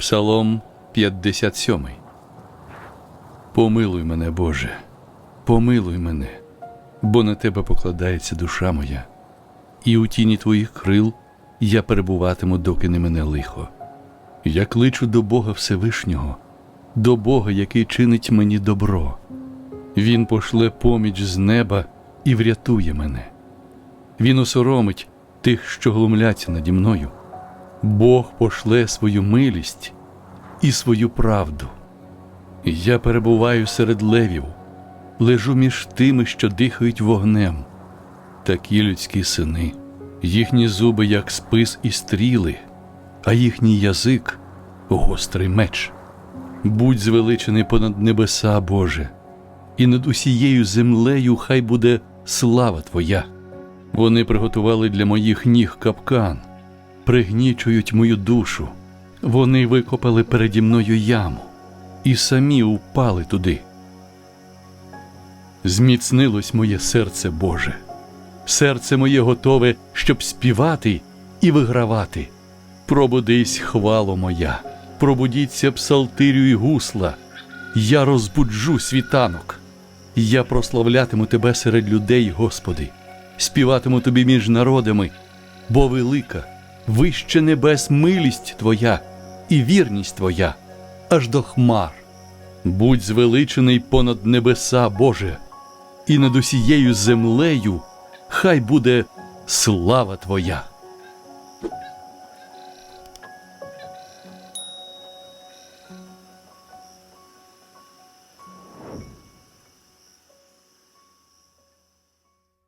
Псалом 57. Помилуй мене, Боже, помилуй мене, бо на тебе покладається душа моя, і у тіні твоїх крил я перебуватиму, доки не мене лихо. Я кличу до Бога Всевишнього, до Бога, який чинить мені добро. Він пошле поміч з неба і врятує мене. Він осоромить тих, що глумляться наді мною. Бог пошле свою милість і свою правду. Я перебуваю серед левів, лежу між тими, що дихають вогнем. Такі людські сини, їхні зуби, як спис і стріли, а їхній язик гострий меч. Будь звеличений понад небеса, Боже, і над усією землею хай буде слава Твоя. Вони приготували для моїх ніг капкан, пригнічують мою душу. Вони викопали переді мною яму і самі упали туди. Зміцнилось моє серце Боже, серце моє готове, щоб співати і вигравати. Пробудись, хвало моя, пробудіться псалтирю і гусла. Я розбуджу світанок. Я прославлятиму тебе серед людей, Господи, співатиму тобі між народами, бо велика, вище небес милість Твоя і вірність Твоя аж до хмар. Будь звеличений понад небеса, Боже, і над усією землею хай буде слава Твоя.